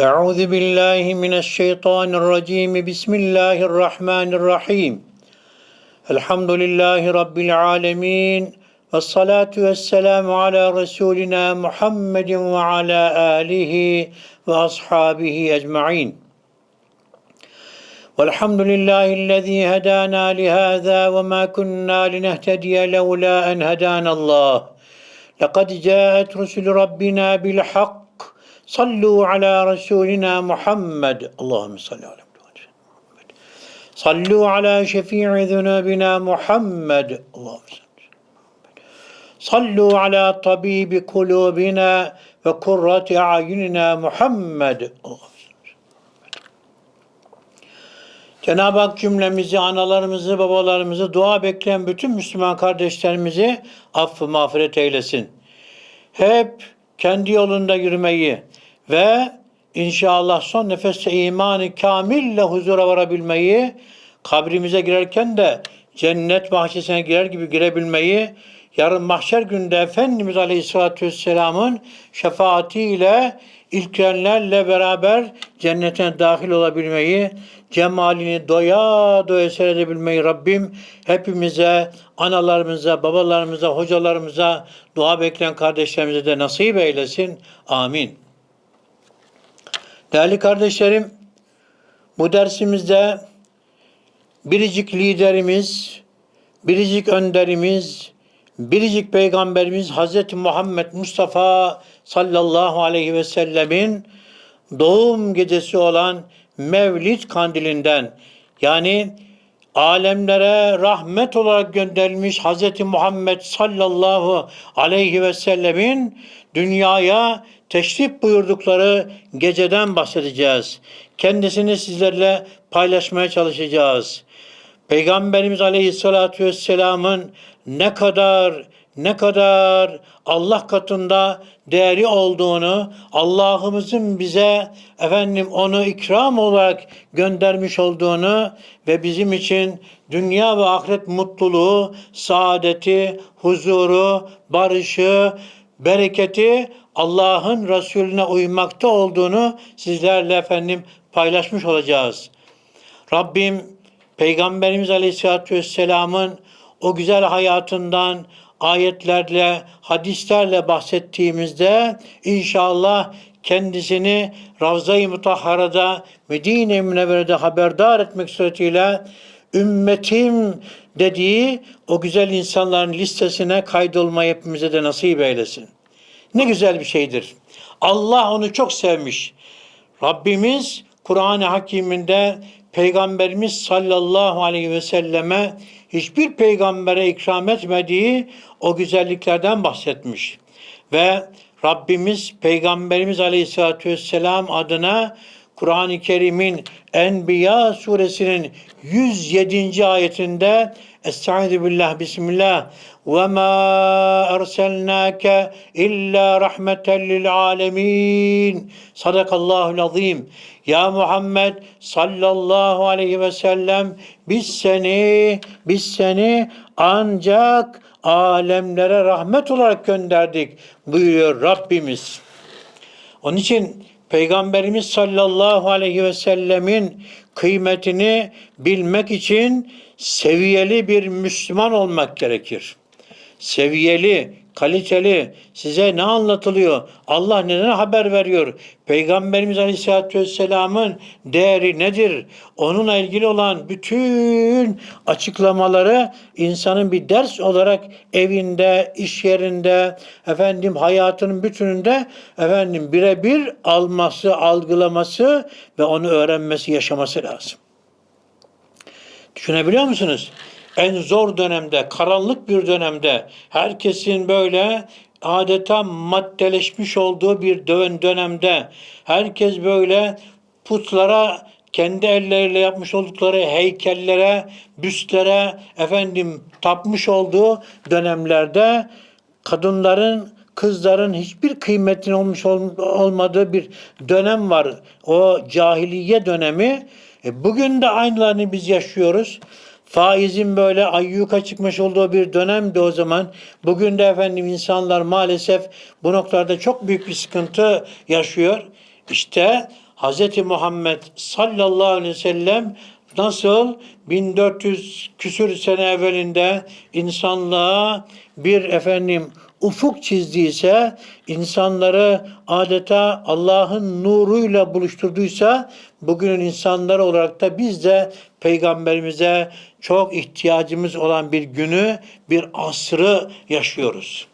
أعوذ بالله من الشيطان الرجيم. بسم الله الرحمن الرحيم. الحمد لله رب العالمين والصلاة والسلام على رسولنا محمد وعلى آله وأصحابه أجمعين. والحمد لله الذي هدانا لهذا وما كنا لنهتدي لولا أن هدانا الله. لقد جاءت رسل ربنا بالحق Sallu ala Resulina Muhammed. Allahümme salli ala Muhammed. Sallu ala şefii zunubina Muhammed. Allahümme salli. Sallu ala tabibi kulubina ve kurrati ayunina Muhammed. Cenab-ı Hak cümlemizi, analarımızı, babalarımızı, dua bekleyen bütün Müslüman kardeşlerimizi affı mağfiret eylesin. Hep kendi yolunda yürümeyi, ve inşallah son nefeste imanı kamille huzura varabilmeyi, kabrimize girerken de cennet bahçesine girer gibi girebilmeyi, yarın mahşer günde Efendimiz Aleyhisselatü Vesselam'ın şefaatiyle ilklenlerle beraber cennetine dahil olabilmeyi, cemalini doya doya seyredebilmeyi Rabbim hepimize, analarımıza, babalarımıza, hocalarımıza, dua bekleyen kardeşlerimize de nasip eylesin. Amin. Değerli kardeşlerim, bu dersimizde biricik liderimiz, biricik önderimiz, biricik peygamberimiz Hz. Muhammed Mustafa sallallahu aleyhi ve sellemin doğum gecesi olan Mevlid kandilinden yani alemlere rahmet olarak gönderilmiş Hz. Muhammed sallallahu aleyhi ve sellemin dünyaya teşrif buyurdukları geceden bahsedeceğiz. Kendisini sizlerle paylaşmaya çalışacağız. Peygamberimiz Aleyhisselatü Vesselam'ın ne kadar ne kadar Allah katında değeri olduğunu, Allah'ımızın bize efendim onu ikram olarak göndermiş olduğunu ve bizim için dünya ve ahiret mutluluğu, saadeti, huzuru, barışı, bereketi Allah'ın Resulüne uymakta olduğunu sizlerle efendim paylaşmış olacağız. Rabbim Peygamberimiz Aleyhisselatü Vesselam'ın o güzel hayatından ayetlerle, hadislerle bahsettiğimizde inşallah kendisini Ravza-i Mutahhara'da, Medine-i Münevvere'de haberdar etmek suretiyle ümmetim dediği o güzel insanların listesine kaydolmayı hepimize de nasip eylesin. Ne güzel bir şeydir. Allah onu çok sevmiş. Rabbimiz Kur'an-ı Hakim'inde Peygamberimiz sallallahu aleyhi ve selleme hiçbir peygambere ikram etmediği o güzelliklerden bahsetmiş. Ve Rabbimiz Peygamberimiz aleyhissalatü vesselam adına Kur'an-ı Kerim'in Enbiya suresinin 107. ayetinde Estaizu billah bismillah ma erselnake illa rahmeten lil alemin. Sadakallahul azim. Ya Muhammed sallallahu aleyhi ve sellem biz seni biz seni ancak alemlere rahmet olarak gönderdik buyuruyor Rabbimiz. Onun için Peygamberimiz sallallahu aleyhi ve sellemin kıymetini bilmek için seviyeli bir Müslüman olmak gerekir. Seviyeli, kaliteli, size ne anlatılıyor? Allah neden haber veriyor? Peygamberimiz Aleyhisselatü Vesselam'ın değeri nedir? Onunla ilgili olan bütün açıklamaları insanın bir ders olarak evinde, iş yerinde, efendim hayatının bütününde efendim birebir alması, algılaması ve onu öğrenmesi, yaşaması lazım. Düşünebiliyor musunuz? En zor dönemde, karanlık bir dönemde herkesin böyle adeta maddeleşmiş olduğu bir dönemde herkes böyle putlara kendi elleriyle yapmış oldukları heykellere, büstlere efendim tapmış olduğu dönemlerde kadınların kızların hiçbir kıymetinin olmuş olmadığı bir dönem var. O cahiliye dönemi. E bugün de aynılarını biz yaşıyoruz. Faizin böyle ayyuka çıkmış olduğu bir dönemdi o zaman. Bugün de efendim insanlar maalesef bu noktada çok büyük bir sıkıntı yaşıyor. İşte Hz. Muhammed sallallahu aleyhi ve sellem nasıl 1400 küsür sene evvelinde insanlığa bir efendim ufuk çizdiyse, insanları adeta Allah'ın nuruyla buluşturduysa, bugünün insanları olarak da biz de peygamberimize çok ihtiyacımız olan bir günü, bir asrı yaşıyoruz.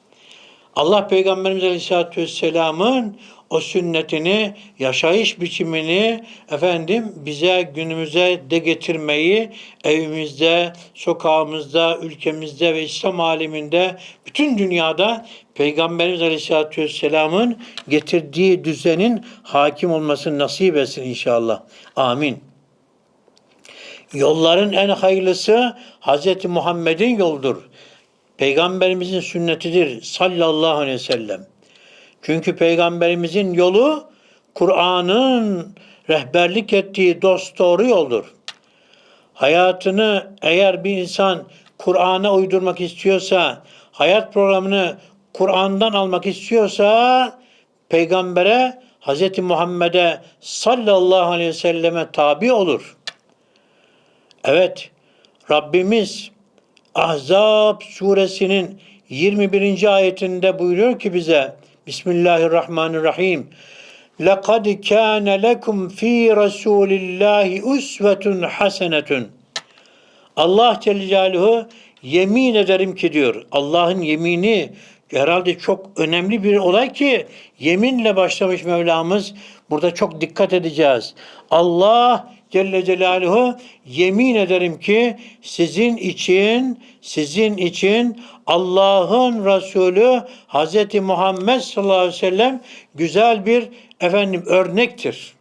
Allah Peygamberimiz Aleyhisselatü Vesselam'ın o sünnetini, yaşayış biçimini efendim bize günümüze de getirmeyi evimizde, sokağımızda, ülkemizde ve İslam aleminde bütün dünyada Peygamberimiz Aleyhisselatü Vesselam'ın getirdiği düzenin hakim olmasını nasip etsin inşallah. Amin. Yolların en hayırlısı Hz. Muhammed'in yoldur. Peygamberimizin sünnetidir sallallahu aleyhi ve sellem. Çünkü peygamberimizin yolu Kur'an'ın rehberlik ettiği dost doğru yoldur. Hayatını eğer bir insan Kur'an'a uydurmak istiyorsa, hayat programını Kur'an'dan almak istiyorsa peygambere Hz. Muhammed'e sallallahu aleyhi ve selleme tabi olur. Evet, Rabbimiz Ahzab suresinin 21. ayetinde buyuruyor ki bize Bismillahirrahmanirrahim. لَقَدْ كَانَ لَكُمْ ف۪ي رَسُولِ اللّٰهِ اُسْوَةٌ حَسَنَةٌ Allah Celle Celaluhu yemin ederim ki diyor. Allah'ın yemini herhalde çok önemli bir olay ki yeminle başlamış Mevlamız. Burada çok dikkat edeceğiz. Allah Celle Celaluhu yemin ederim ki sizin için sizin için Allah'ın Resulü Hz. Muhammed sallallahu aleyhi ve sellem güzel bir efendim örnektir.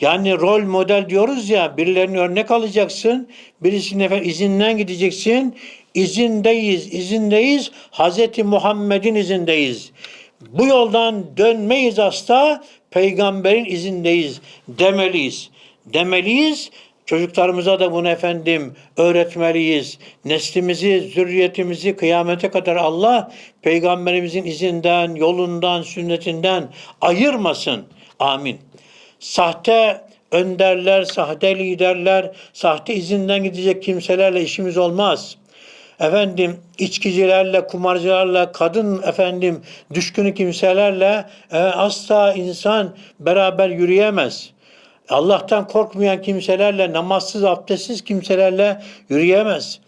Yani rol model diyoruz ya birilerinin örnek alacaksın. Birisinin efendim izinden gideceksin. İzindeyiz, izindeyiz. Hz. Muhammed'in izindeyiz. Bu yoldan dönmeyiz asla. Peygamberin izindeyiz demeliyiz. Demeliyiz. Çocuklarımıza da bunu efendim öğretmeliyiz. Neslimizi, zürriyetimizi kıyamete kadar Allah peygamberimizin izinden, yolundan, sünnetinden ayırmasın. Amin. Sahte önderler, sahte liderler, sahte izinden gidecek kimselerle işimiz olmaz. Efendim içkicilerle, kumarcılarla, kadın efendim düşkünü kimselerle e, asla insan beraber yürüyemez. Allah'tan korkmayan kimselerle, namazsız, abdestsiz kimselerle yürüyemez.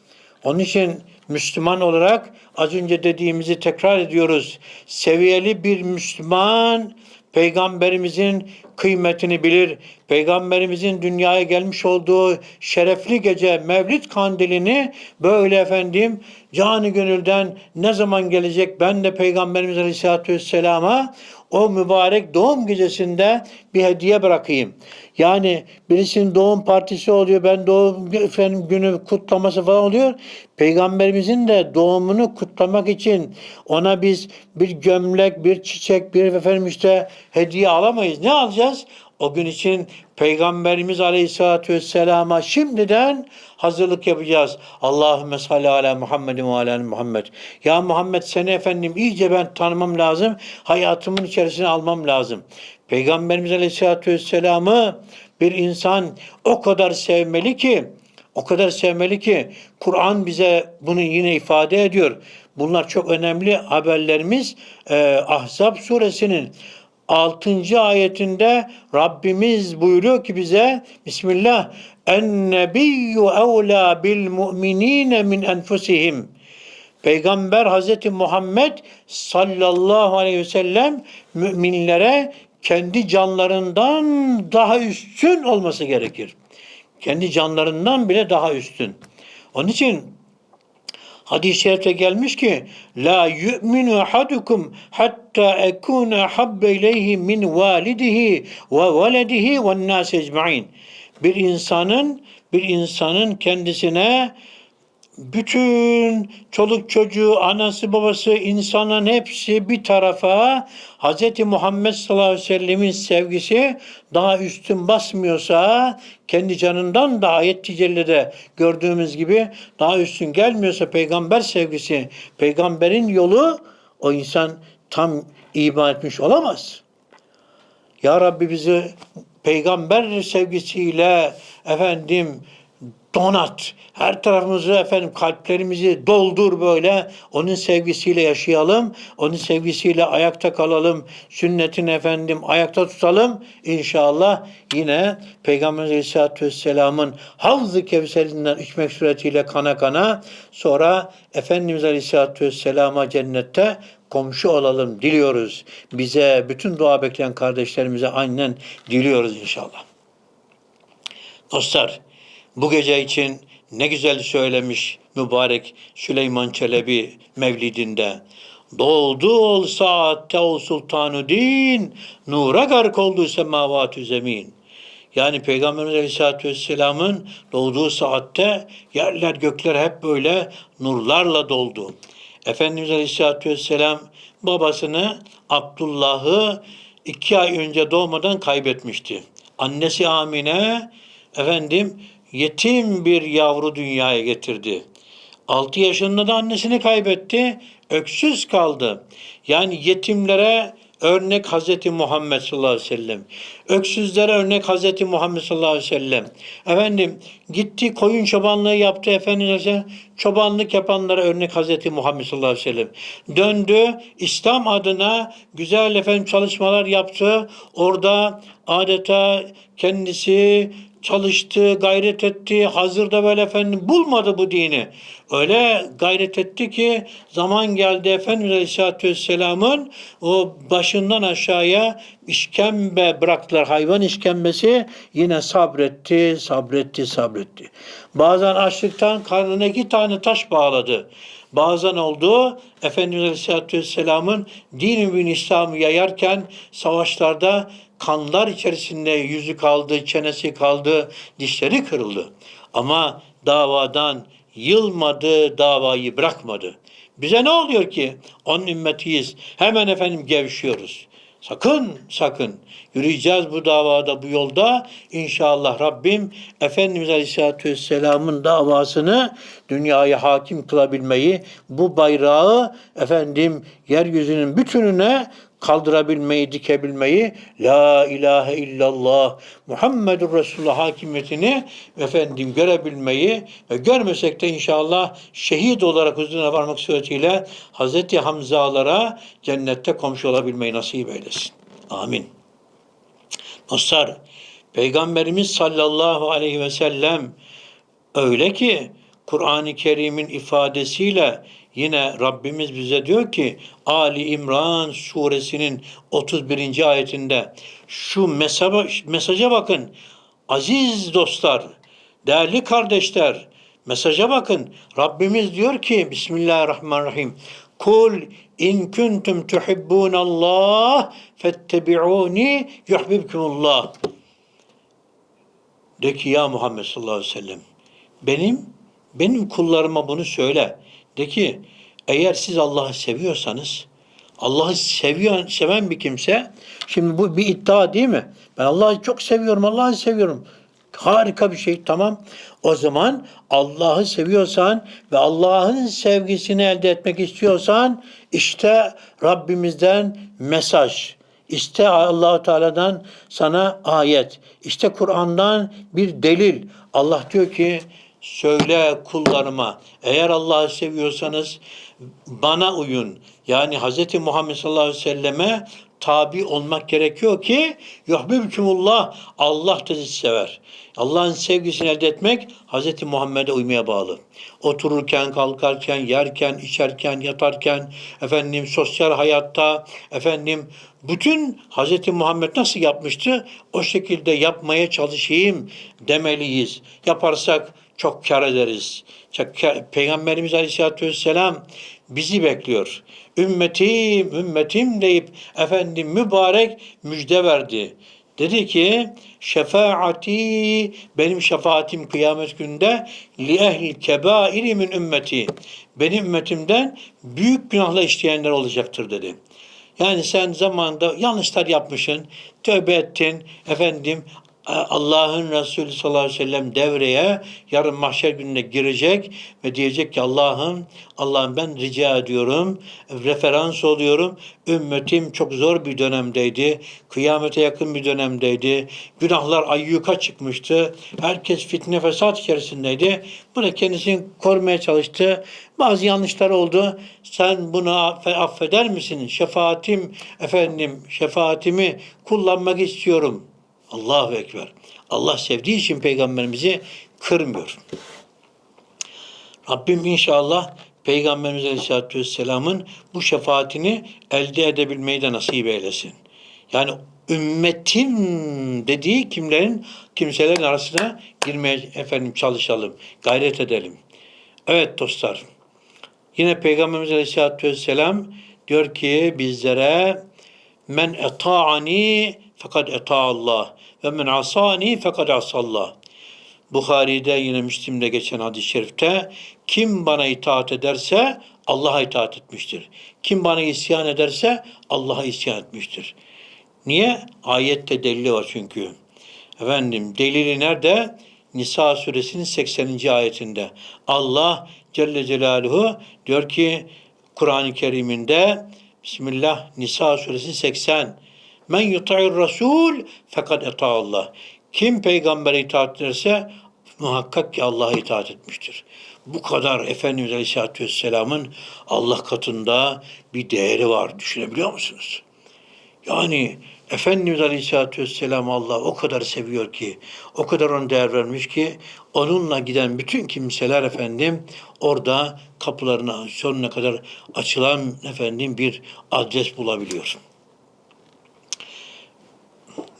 Onun için Müslüman olarak az önce dediğimizi tekrar ediyoruz. Seviyeli bir Müslüman peygamberimizin kıymetini bilir. Peygamberimizin dünyaya gelmiş olduğu şerefli gece Mevlid kandilini böyle efendim canı gönülden ne zaman gelecek ben de Peygamberimiz Aleyhisselatü Vesselam'a o mübarek doğum gecesinde bir hediye bırakayım. Yani birisinin doğum partisi oluyor, ben doğum efendim, günü kutlaması falan oluyor. Peygamberimizin de doğumunu kutlamak için ona biz bir gömlek, bir çiçek, bir efendim işte hediye alamayız. Ne alacağız? O gün için Peygamberimiz Aleyhisselatü Vesselam'a şimdiden hazırlık yapacağız. Allahümme salli ala Muhammedin ve ala Muhammed. Ya Muhammed seni efendim iyice ben tanımam lazım. Hayatımın içerisine almam lazım. Peygamberimiz Aleyhisselatü Vesselam'ı bir insan o kadar sevmeli ki o kadar sevmeli ki Kur'an bize bunu yine ifade ediyor. Bunlar çok önemli haberlerimiz. Ee, Ahzab suresinin 6. ayetinde Rabbimiz buyuruyor ki bize Bismillah En nebiyyü evlâ bil mu'minîne min enfusihim Peygamber Hazreti Muhammed sallallahu aleyhi ve sellem müminlere kendi canlarından daha üstün olması gerekir. Kendi canlarından bile daha üstün. Onun için Hadis-i şerifte gelmiş ki la yu'minu ahadukum hatta ekuna habbe ileyhi min validihi ve veledihi ve nas ecmaîn. Bir insanın bir insanın kendisine bütün çoluk çocuğu, anası babası, insanın hepsi bir tarafa Hz. Muhammed sallallahu aleyhi ve sellemin sevgisi daha üstün basmıyorsa, kendi canından da ayet ticellede gördüğümüz gibi daha üstün gelmiyorsa peygamber sevgisi, peygamberin yolu o insan tam iman etmiş olamaz. Ya Rabbi bizi peygamber sevgisiyle efendim donat. Her tarafımızı efendim kalplerimizi doldur böyle. Onun sevgisiyle yaşayalım. Onun sevgisiyle ayakta kalalım. Sünnetini efendim ayakta tutalım. İnşallah yine Peygamber Aleyhisselatü Vesselam'ın Havz-ı Kevserinden içmek suretiyle kana kana sonra Efendimiz Aleyhisselatü Vesselam'a cennette komşu olalım diliyoruz. Bize bütün dua bekleyen kardeşlerimize aynen diliyoruz inşallah. Dostlar, bu gece için ne güzel söylemiş mübarek Süleyman Çelebi Mevlidinde. Doğdu ol saatte ol sultanu din, nura gark oldu semavatü zemin. Yani Peygamberimiz Aleyhisselatü Vesselam'ın doğduğu saatte yerler gökler hep böyle nurlarla doldu. Efendimiz Aleyhisselatü Vesselam babasını Abdullah'ı iki ay önce doğmadan kaybetmişti. Annesi Amine efendim yetim bir yavru dünyaya getirdi. 6 yaşında da annesini kaybetti, öksüz kaldı. Yani yetimlere örnek Hazreti Muhammed sallallahu aleyhi ve sellem. Öksüzlere örnek Hazreti Muhammed sallallahu aleyhi ve sellem. Efendim gitti koyun çobanlığı yaptı efendim çobanlık yapanlara örnek Hazreti Muhammed sallallahu aleyhi ve sellem. Döndü İslam adına güzel efendim çalışmalar yaptı. Orada adeta kendisi çalıştı, gayret etti. Hazırda böyle efendim bulmadı bu dini. Öyle gayret etti ki zaman geldi Efendimiz Aleyhisselatü Vesselam'ın o başından aşağıya işkembe bıraktılar. Hayvan işkembesi yine sabretti, sabretti, sabretti. Bazen açlıktan karnına iki tane taş bağladı. Bazen oldu Efendimiz Aleyhisselatü Vesselam'ın din-i İslam'ı yayarken savaşlarda kanlar içerisinde yüzü kaldı, çenesi kaldı, dişleri kırıldı. Ama davadan yılmadı, davayı bırakmadı. Bize ne oluyor ki? Onun ümmetiyiz. Hemen efendim gevşiyoruz. Sakın, sakın. Yürüyeceğiz bu davada, bu yolda. İnşallah Rabbim Efendimiz Aleyhisselatü Vesselam'ın davasını dünyaya hakim kılabilmeyi, bu bayrağı efendim yeryüzünün bütününe kaldırabilmeyi, dikebilmeyi, La ilahe illallah Muhammedur Resulullah hakimiyetini efendim görebilmeyi ve görmesek de inşallah şehit olarak huzuruna varmak suretiyle Hazreti Hamzalara cennette komşu olabilmeyi nasip eylesin. Amin. Dostlar, Peygamberimiz sallallahu aleyhi ve sellem öyle ki Kur'an-ı Kerim'in ifadesiyle Yine Rabbimiz bize diyor ki Ali İmran suresinin 31. ayetinde şu mesaja, mesaja bakın. Aziz dostlar, değerli kardeşler, mesaja bakın. Rabbimiz diyor ki Bismillahirrahmanirrahim. Kul in kuntum tuhibbunallah fettebi'uni yuhibbukumullah. De ki ya Muhammed sallallahu aleyhi ve sellem benim benim kullarıma bunu söyle. De ki eğer siz Allah'ı seviyorsanız Allah'ı seviyor, seven bir kimse şimdi bu bir iddia değil mi? Ben Allah'ı çok seviyorum, Allah'ı seviyorum. Harika bir şey tamam. O zaman Allah'ı seviyorsan ve Allah'ın sevgisini elde etmek istiyorsan işte Rabbimizden mesaj. İşte allah Teala'dan sana ayet. İşte Kur'an'dan bir delil. Allah diyor ki söyle kullarıma eğer Allah'ı seviyorsanız bana uyun. Yani Hz. Muhammed sallallahu aleyhi ve selleme tabi olmak gerekiyor ki yuhbibkumullah Allah da sizi sever. Allah'ın sevgisini elde etmek Hz. Muhammed'e uymaya bağlı. Otururken, kalkarken, yerken, içerken, yatarken, efendim sosyal hayatta, efendim bütün Hz. Muhammed nasıl yapmıştı? O şekilde yapmaya çalışayım demeliyiz. Yaparsak çok kar ederiz. Peygamberimiz Aleyhisselatü Vesselam bizi bekliyor. Ümmetim, ümmetim deyip efendim mübarek müjde verdi. Dedi ki şefaati benim şefaatim kıyamet günde li ehli kebairi min ümmeti. Benim ümmetimden büyük günahla işleyenler olacaktır dedi. Yani sen zamanında yanlışlar yapmışsın, tövbe ettin, efendim Allah'ın Resulü sallallahu aleyhi ve sellem devreye yarın mahşer gününe girecek ve diyecek ki Allah'ım Allah'ım ben rica ediyorum referans oluyorum. Ümmetim çok zor bir dönemdeydi kıyamete yakın bir dönemdeydi. Günahlar ayyuka çıkmıştı. Herkes fitne fesat içerisindeydi. Bu da kendisini korumaya çalıştı. Bazı yanlışlar oldu. Sen bunu affe- affeder misin? Şefaatim efendim şefaatimi kullanmak istiyorum Allahu Ekber. Allah sevdiği için peygamberimizi kırmıyor. Rabbim inşallah Peygamberimiz Aleyhisselatü Vesselam'ın bu şefaatini elde edebilmeyi de nasip eylesin. Yani ümmetim dediği kimlerin kimselerin arasına girmeye efendim çalışalım, gayret edelim. Evet dostlar. Yine Peygamberimiz Aleyhisselatü Vesselam diyor ki bizlere men eta'ani fakat eta Allah ve men asani fakat asallah. Bukhari'de yine Müslim'de geçen hadis-i şerifte kim bana itaat ederse Allah'a itaat etmiştir. Kim bana isyan ederse Allah'a isyan etmiştir. Niye? Ayette delili var çünkü. Efendim delili nerede? Nisa suresinin 80. ayetinde. Allah Celle Celaluhu diyor ki Kur'an-ı Kerim'inde Bismillah Nisa suresi 80. Men yuta'ir Rasul fakat eta Allah. Kim peygambere itaat ederse muhakkak ki Allah'a itaat etmiştir. Bu kadar Efendimiz Aleyhisselatü Vesselam'ın Allah katında bir değeri var. Düşünebiliyor musunuz? Yani Efendimiz Aleyhisselatü Vesselam Allah o kadar seviyor ki, o kadar ona değer vermiş ki, onunla giden bütün kimseler efendim orada kapılarına sonuna kadar açılan efendim bir adres bulabiliyor.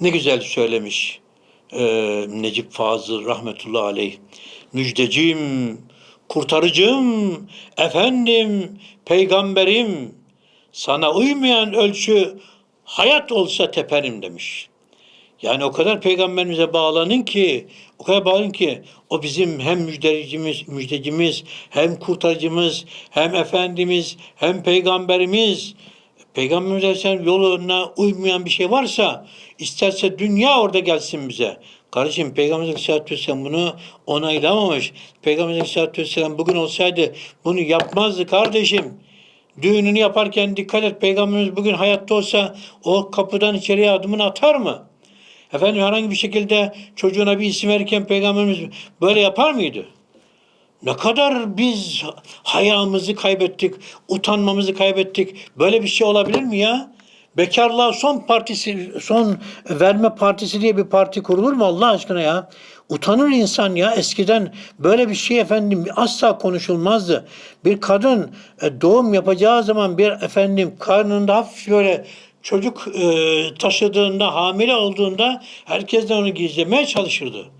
Ne güzel söylemiş e, Necip Fazıl rahmetullahi aleyh. Müjdecim, kurtarıcım, efendim, peygamberim, sana uymayan ölçü hayat olsa teperim demiş. Yani o kadar peygamberimize bağlanın ki, o kadar bağlanın ki o bizim hem müjdecimiz, müjdecimiz, hem kurtarıcımız, hem efendimiz, hem peygamberimiz. Peygamberimiz Aleyhisselam yoluna uymayan bir şey varsa isterse dünya orada gelsin bize. Kardeşim Peygamber Aleyhisselatü Vesselam bunu onaylamamış. Peygamber Aleyhisselatü Vesselam bugün olsaydı bunu yapmazdı kardeşim. Düğününü yaparken dikkat et. Peygamberimiz bugün hayatta olsa o kapıdan içeriye adımını atar mı? Efendim herhangi bir şekilde çocuğuna bir isim verirken Peygamberimiz böyle yapar mıydı? Ne kadar biz hayamızı kaybettik, utanmamızı kaybettik. Böyle bir şey olabilir mi ya? Bekarlığa son partisi, son verme partisi diye bir parti kurulur mu Allah aşkına ya? Utanır insan ya. Eskiden böyle bir şey efendim asla konuşulmazdı. Bir kadın e, doğum yapacağı zaman bir efendim karnında hafif böyle çocuk e, taşıdığında, hamile olduğunda herkesten onu gizlemeye çalışırdı.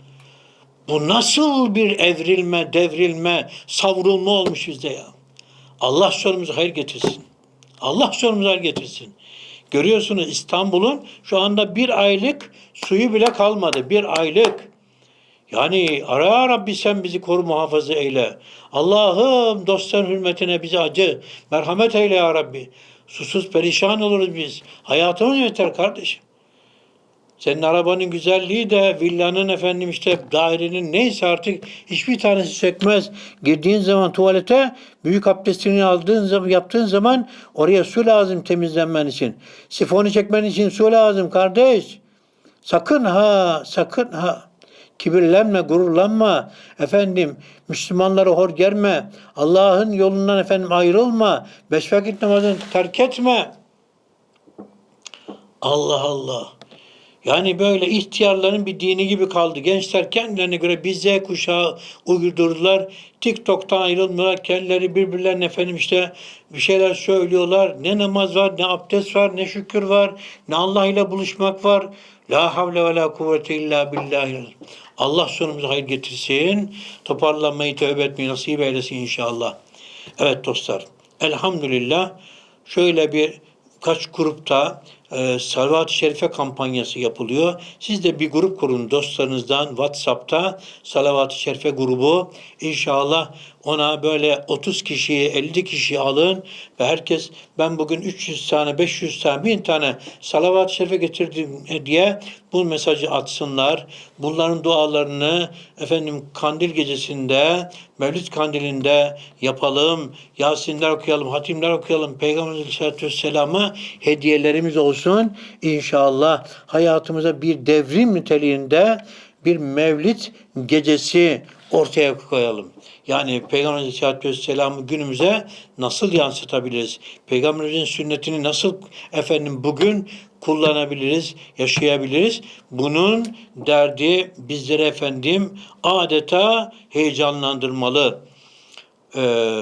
Bu nasıl bir evrilme, devrilme, savrulma olmuş bizde ya. Allah sonumuzu hayır getirsin. Allah sonumuzu hayır getirsin. Görüyorsunuz İstanbul'un şu anda bir aylık suyu bile kalmadı. Bir aylık. Yani ara Rabbi sen bizi koru muhafaza eyle. Allah'ım dostların hürmetine bizi acı. Merhamet eyle ya Rabbi. Susuz perişan oluruz biz. Hayatımız yeter kardeşim. Senin arabanın güzelliği de villanın efendim işte dairenin neyse artık hiçbir tanesi sökmez. Girdiğin zaman tuvalete büyük abdestini aldığın zaman yaptığın zaman oraya su lazım temizlenmen için. Sifonu çekmen için su lazım kardeş. Sakın ha, sakın ha. Kibirlenme, gururlanma. Efendim, Müslümanları hor germe. Allah'ın yolundan efendim ayrılma. Beş vakit namazını terk etme. Allah Allah. Yani böyle ihtiyarların bir dini gibi kaldı. Gençler kendilerine göre bir Z kuşağı uydurdular. TikTok'tan ayrılmıyorlar. Kendileri birbirlerine efendim işte bir şeyler söylüyorlar. Ne namaz var, ne abdest var, ne şükür var, ne Allah ile buluşmak var. La havle ve la kuvvete illa billah. Allah sonumuzu hayır getirsin. Toparlanmayı, tövbe etmeyi nasip eylesin inşallah. Evet dostlar. Elhamdülillah şöyle bir kaç grupta e, Salavat-ı Şerife kampanyası yapılıyor. Siz de bir grup kurun dostlarınızdan WhatsApp'ta Salavat-ı Şerife grubu. İnşallah ona böyle 30 kişiyi 50 kişi alın ve herkes ben bugün 300 tane 500 tane 1000 tane salavat-ı şerife getirdim diye bu mesajı atsınlar. Bunların dualarını efendim kandil gecesinde Mevlid kandilinde yapalım. Yasinler okuyalım, hatimler okuyalım. Peygamber Aleyhisselatü Vesselam'a hediyelerimiz olsun. İnşallah hayatımıza bir devrim niteliğinde bir mevlid gecesi ortaya koyalım. Yani Peygamber Aleyhisselatü Vesselam'ı günümüze nasıl yansıtabiliriz? Peygamberimizin sünnetini nasıl efendim bugün kullanabiliriz, yaşayabiliriz? Bunun derdi bizlere efendim adeta heyecanlandırmalı. Ee,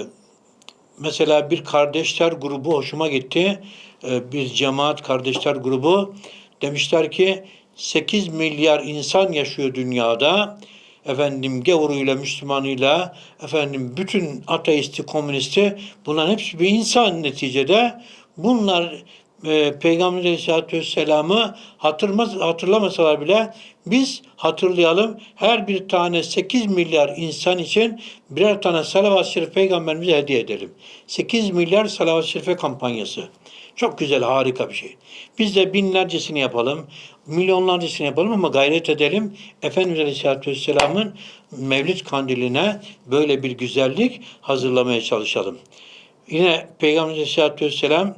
mesela bir kardeşler grubu hoşuma gitti. Ee, bir cemaat kardeşler grubu demişler ki 8 milyar insan yaşıyor dünyada. Efendim gavuruyla, Müslümanıyla, efendim bütün ateisti, komünisti bunların hepsi bir insan neticede. Bunlar e, Peygamber Aleyhisselatü Vesselam'ı hatırlamaz, hatırlamasalar bile biz hatırlayalım. Her bir tane 8 milyar insan için birer tane salavat-ı şerif peygamberimize hediye edelim. 8 milyar salavat-ı şerife kampanyası. Çok güzel, harika bir şey. Biz de binlercesini yapalım, milyonlarcasını yapalım ama gayret edelim. Efendimiz Aleyhisselatü Vesselam'ın Mevlid kandiline böyle bir güzellik hazırlamaya çalışalım. Yine Peygamber Aleyhisselatü Vesselam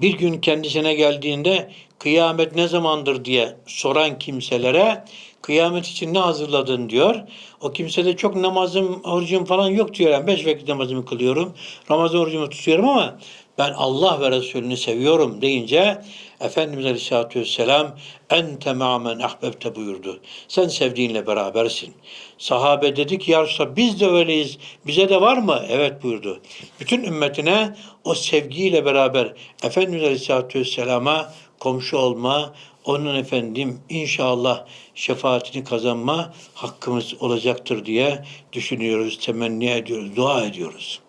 bir gün kendisine geldiğinde kıyamet ne zamandır diye soran kimselere kıyamet için ne hazırladın diyor. O kimse de çok namazım, orucum falan yok diyor. Yani beş vakit namazımı kılıyorum. Ramazan orucumu tutuyorum ama ben Allah ve Resulünü seviyorum deyince Efendimiz Aleyhisselatü Vesselam ente ma'men ahbebte buyurdu. Sen sevdiğinle berabersin. Sahabe dedik ya Resulallah biz de öyleyiz. Bize de var mı? Evet buyurdu. Bütün ümmetine o sevgiyle beraber Efendimiz Aleyhisselatü Vesselam'a komşu olma, onun efendim inşallah şefaatini kazanma hakkımız olacaktır diye düşünüyoruz, temenni ediyoruz, dua ediyoruz.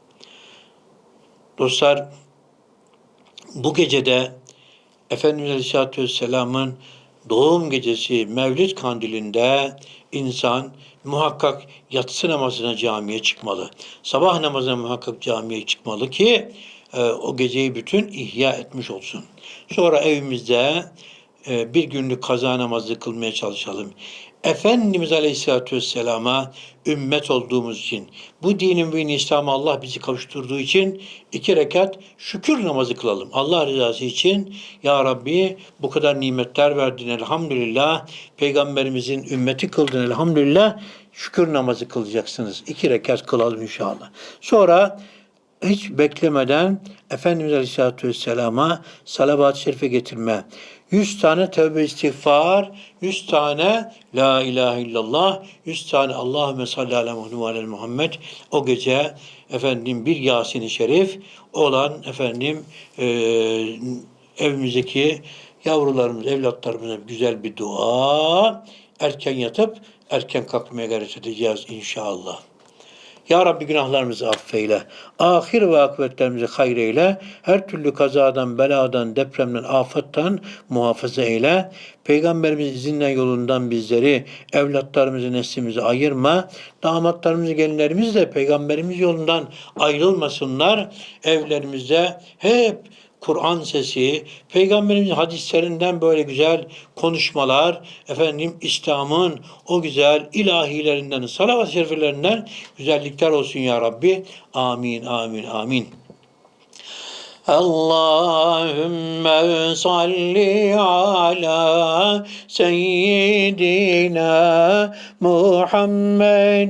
Dostlar bu gecede Efendimiz Aleyhisselatü Vesselam'ın doğum gecesi Mevlid kandilinde insan muhakkak yatsı namazına camiye çıkmalı. Sabah namazına muhakkak camiye çıkmalı ki e, o geceyi bütün ihya etmiş olsun. Sonra evimizde e, bir günlük kaza namazı kılmaya çalışalım. Efendimiz Aleyhisselatü Vesselam'a ümmet olduğumuz için, bu dinin ve İslam'a Allah bizi kavuşturduğu için iki rekat şükür namazı kılalım. Allah rızası için Ya Rabbi bu kadar nimetler verdin elhamdülillah. Peygamberimizin ümmeti kıldın elhamdülillah. Şükür namazı kılacaksınız. İki rekat kılalım inşallah. Sonra hiç beklemeden Efendimiz Aleyhisselatü Vesselam'a salavat-ı şerife getirme. 100 tane tevbe istiğfar, 100 tane la ilahe illallah, 100 tane Allahümme salli ala Muhammed Muhammed. O gece efendim bir Yasin-i Şerif olan efendim e, evimizdeki yavrularımız, evlatlarımıza güzel bir dua. Erken yatıp erken kalkmaya gayret edeceğiz inşallah. Ya Rabbi günahlarımızı affeyle. Ahir ve akıbetlerimizi hayreyle. Her türlü kazadan, beladan, depremden, afattan muhafaza eyle. Peygamberimiz izinden yolundan bizleri, evlatlarımızı, neslimizi ayırma. Damatlarımızı, gelinlerimiz de Peygamberimiz yolundan ayrılmasınlar. Evlerimizde hep Kur'an sesi, Peygamberimizin hadislerinden böyle güzel konuşmalar, efendim İslam'ın o güzel ilahilerinden, salavat-ı şerifelerinden güzellikler olsun ya Rabbi. Amin, amin, amin. Allahümme salli ala seyyidina Muhammedin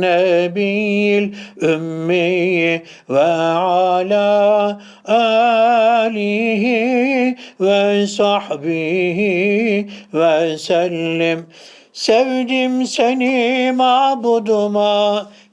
nebiyil ümmi ve ala alihi ve sahbihi ve sellim. Sevdim seni mabuduma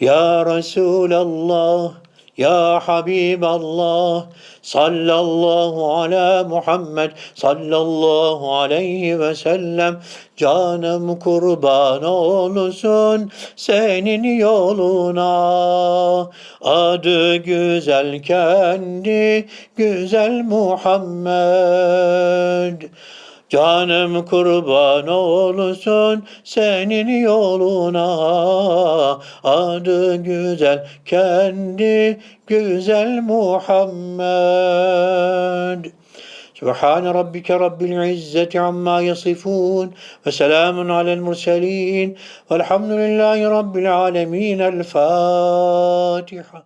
Ya Resulallah, Ya Habiballah, sallallahu ala Muhammed, sallallahu aleyhi ve sellem, canım kurban olsun senin yoluna. Adı güzel kendi, güzel Muhammed. Canım kurban olsun senin yoluna. Adı güzel kendi güzel Muhammed. Rabbike rabbil izzeti amma yasifun ve selamun alel murselin. Velhamdülillahi rabbil alemin. El Fatiha